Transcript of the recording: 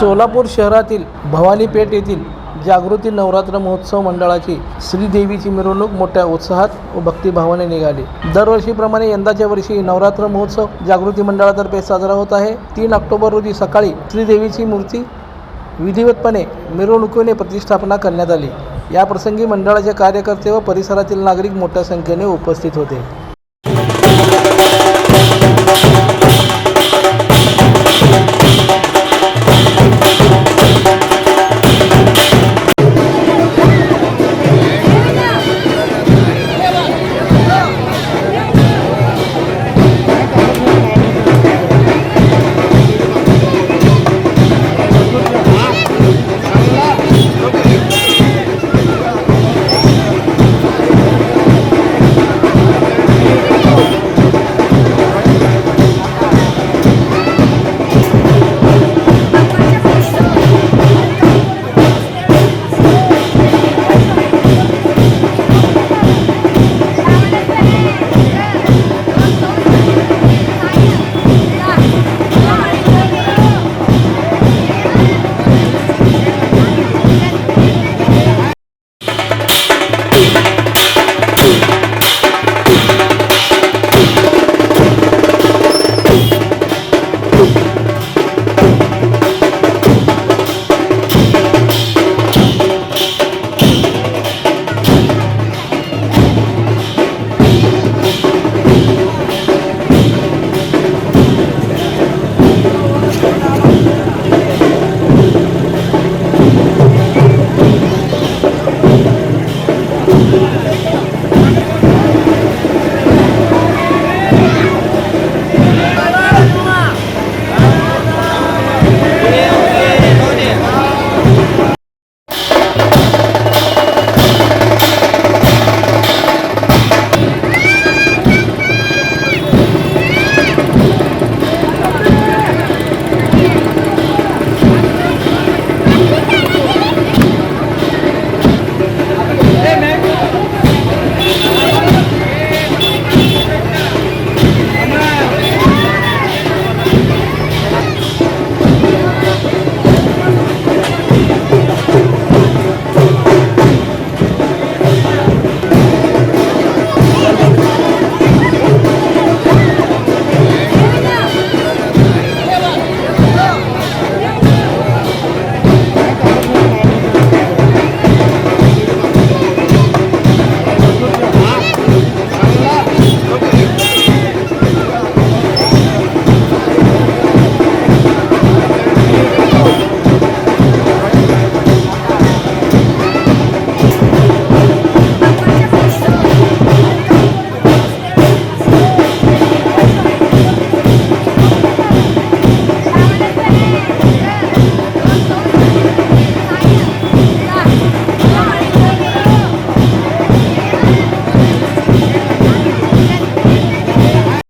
सोलापूर शहरातील भवानी पेठ येथील जागृती नवरात्र महोत्सव मंडळाची श्रीदेवीची मिरवणूक मोठ्या उत्साहात व भक्तिभावाने निघाली. दरवर्षीप्रमाणे यंदाच्या वर्षी नवरात्र महोत्सव जागृती मंडळातर्फे साजरा होत आहे. तीन ऑक्टोबर रोजी सकाळी श्रीदेवीची मूर्ती विधिवतपणे मिरवणुकीने प्रतिष्ठापना करण्यात आली. या प्रसंगी मंडळाचे कार्यकर्ते व परिसरातील नागरिक मोठ्या संख्येने उपस्थित होते.